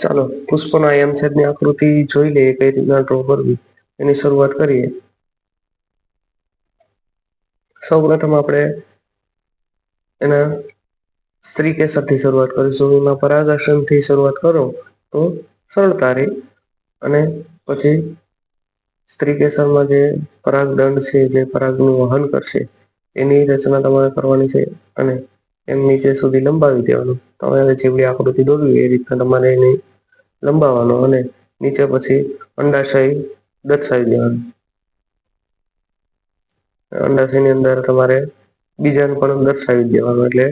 ચાલો, પુષ્પના એમ છેદની આકૃતિ જોઈ લઈએ કઈ રીતના ડ્રો કરવી. એની શરૂઆત કરીએ. સૌ પ્રથમ આપણે એના સ્ત્રી કેસરથી શરૂઆત કરીશું. પરાગર્ષણથી શરૂઆત કરો તો સરળતા રહે અને પછી સ્ત્રી કેસરમાં જે પરાગદંડ છે, જે પરાગનું વહન કરશે, એની રચના તમારે કરવાની છે અને એમ નીચે સુધી લંબાવી દેવાનું. તમારે જેવડી આકૃતિ દોરવી એ રીતના તમારે એને લંબાવવાનો અને નીચે પછી અંડાશય દર્શાવી દેવાનું. અંડાશયની અંદર તમારે બીજાને પણ દર્શાવી દેવાનું એટલે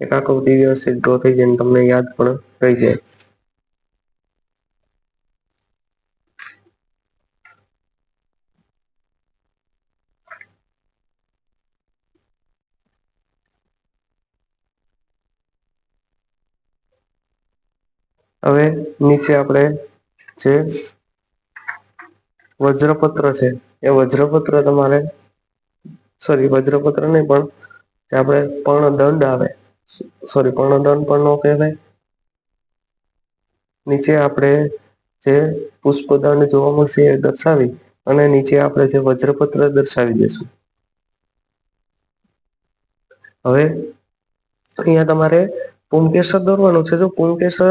એક આખો વ્યવસ્થિત ડ્રો થઈ જાય તમને યાદ પણ રહી જાય. હવે નીચે આપણે જે વજ્રપત્ર છે, એ વજ્રપત્ર તમારે સોરી વજ્રપત્ર નહીં, પણ આપણે પણ દંડ આવે સોરી પણ દંડ પણ ન કહેવાય. નીચે આપણે જે પુષ્પદંડ જોવા મળશે એ દર્શાવી અને નીચે આપણે જે વજ્રપત્ર દર્શાવી દેશું હવે અહીંયા તમારે પુંકેસર દોરવાનું છે. જો પુંકેસર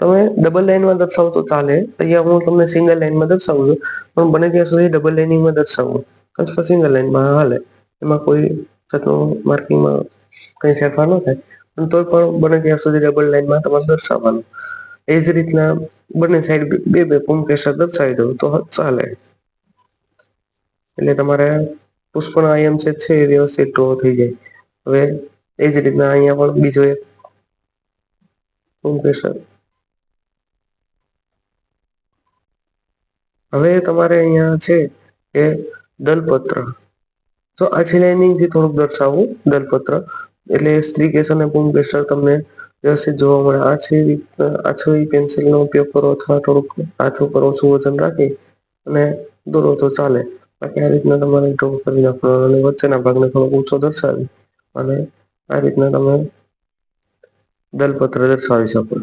તમે ડબલ લાઈનમાં દર્શાવો તો ચાલે. અહીંયા હું તમને સિંગલ લાઈનમાં દર્શાવું છું. પણ બને ત્યાં સુધી ડબલ લાઇનિંગમાં દર્શાવવું અથવા સિંગલ લાઈનમાં હાલે. એમાં કોઈ જાતનું માર્કિંગમાં કંઈ ફેરફાર ન થાય. પણ તોય પણ બને ત્યાં સુધી ડબલ લાઈનમાં તમારે દર્શાવવાનું. એ જ રીતના બંને સાઈડ બે બે પુંકેસર દર્શાવી દો તો ચાલે. એટલે તમારે પુષ્પનો આયમ છે એ વ્યવસ્થિત ડ્રો થઈ જાય. હવે એ જ રીતના અહીંયા પણ બીજો એક પુંકેસર હવે તમારે અહીંયા છે કે દલપત્ર. તો આછી લાઇનિંગથી થોડુંક દર્શાવવું દલપત્ર. એટલે સ્ત્રી કેસર અને પુંકેસર તમને વ્યવસ્થિત જોવા મળે. આ છે આછો પેન્સિલનો ઉપયોગ કરો અથવા થોડુંક આછું કરો ઓછું વજન રાખી અને દોરો તો ચાલે. બાકી આ રીતના તમારે ડ્રો કરી નાખવાનો અને વચ્ચેના ભાગને થોડો ઊંચો દર્શાવી અને આ રીતના તમે દલપત્ર દર્શાવી શકો.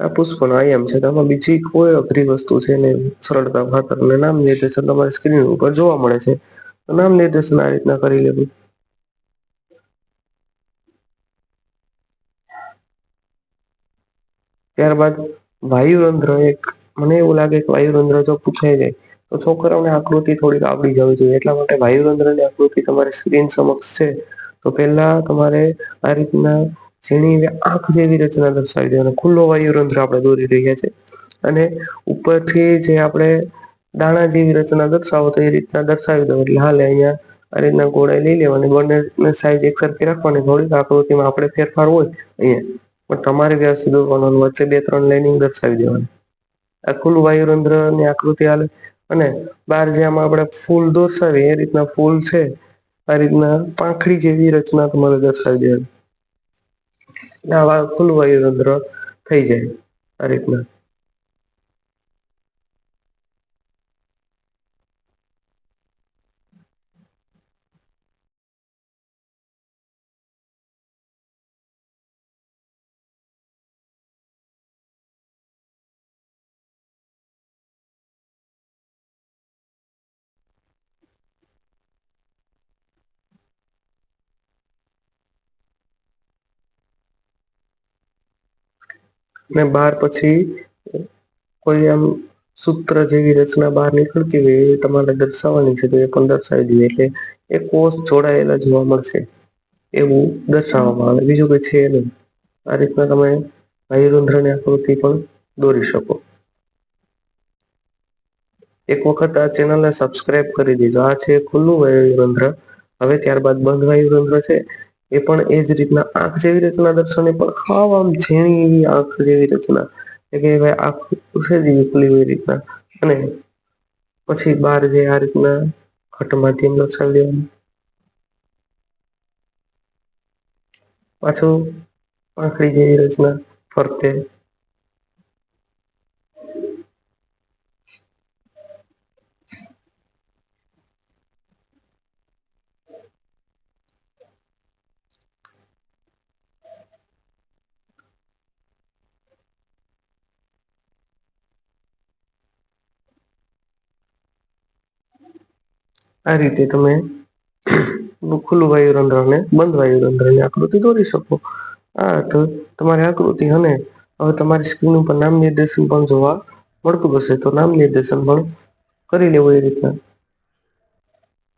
આ પુષ્પનો આયામ છે આમાં બીજી કોઈ અઘરી વસ્તુ છે ને સરળતા ખાતર ને નામ નિર્દેશન તમારી સ્ક્રીન ઉપર જોવા મળે છે. નામ નિર્દેશન આ રીતના કરી લેવું. ત્યારબાદ વાયુરંધ્ર એક, મને એવું લાગે કે વાયુરંધ્ર જો પૂછાઈ જાય, તો છોકરાઓને આકૃતિ થોડીક આવડી જવી જોઈએ. એટલા માટે વાયુરંધ્રની આકૃતિ તમારી સ્ક્રીન સમક્ષ છે. તો પહેલા તમારે આ રીતના ઝીણી આંખ જેવી રચના દર્શાવી દે અને ખુલ્લો વાયુરંધ્ર આપણે દોરી રહ્યા છે. અને ઉપરથી જે આપણે દાણા જેવી રચના દર્શાવો તો એ રીતના દર્શાવી દો. એટલે હાલે અહીંયા આ રીતના ગોળાઈ લઈ લેવાની. બંને સાઈઝ એક સરખી રાખવાની થોડીક. આકૃતિમાં આપણે ફેરફાર હોય અહીંયા. પણ તમારે વ્યવસ્થિત દોરવાનું. વચ્ચે બે ત્રણ લાઇનિંગ દર્શાવી દેવાની. આ ખુલ્લું વાયુરંધ્રની આકૃતિ હાલે. અને બાર જે આમાં આપણે ફૂલ દર્શાવીએ એ રીતના ફૂલ છે. આ રીતના પાંખડી જેવી રચના તમારે દર્શાવી દેવાની. આવા ખુલ્લું વાયુરંધ્ર થઈ જાય આ રીતના. ને બહાર પછી કોઈ આમ સૂત્ર જેવી રચના બહાર નીકળતી હોય એ તમારે દર્શાવવાની છે, તો એ પણ દર્શાવી દઈએ. એટલે એ કોષ જોડાયેલા જોવા મળશે એવું દર્શાવવામાં આવે. બીજું કઈ છે નહીં. આ રીતના તમે વાયુરંધ્રની આકૃતિ પણ દોરી શકો. એક વખત આ ચેનલને સબસ્ક્રાઇબ કરી દેજો. આ છે ખુલ્લું વાયુરંધ્ર હવે ત્યારબાદ બંધ વાયુરંધ્ર છે. એ પણ એ જ રીતના આંખ જેવી રચના દર્શન પણ ખાવ આમ ઝીણી એવી આંખ જેવી રચના કે ભાઈ આંખ ઉછે જેવી ખુલી હોય રીતના. અને પછી બાર જે આ રીતના ઘટ માધ્યમ દર્શાવી દેવાનું પાછું પાંખડી જેવી રચના ફરતે આ રીતે તમે ખુલ્લું વાયુરંધ્ર અને બંધ વાયુરંધ્રની આકૃતિ દોરી શકો. આ તો તમારી આકૃતિ અને હવે તમારી સ્ક્રીન ઉપર નામ નિર્દેશન પણ જોવા મળતું હશે. તો નામ નિર્દેશન પણ કરી લેવું એ રીતના.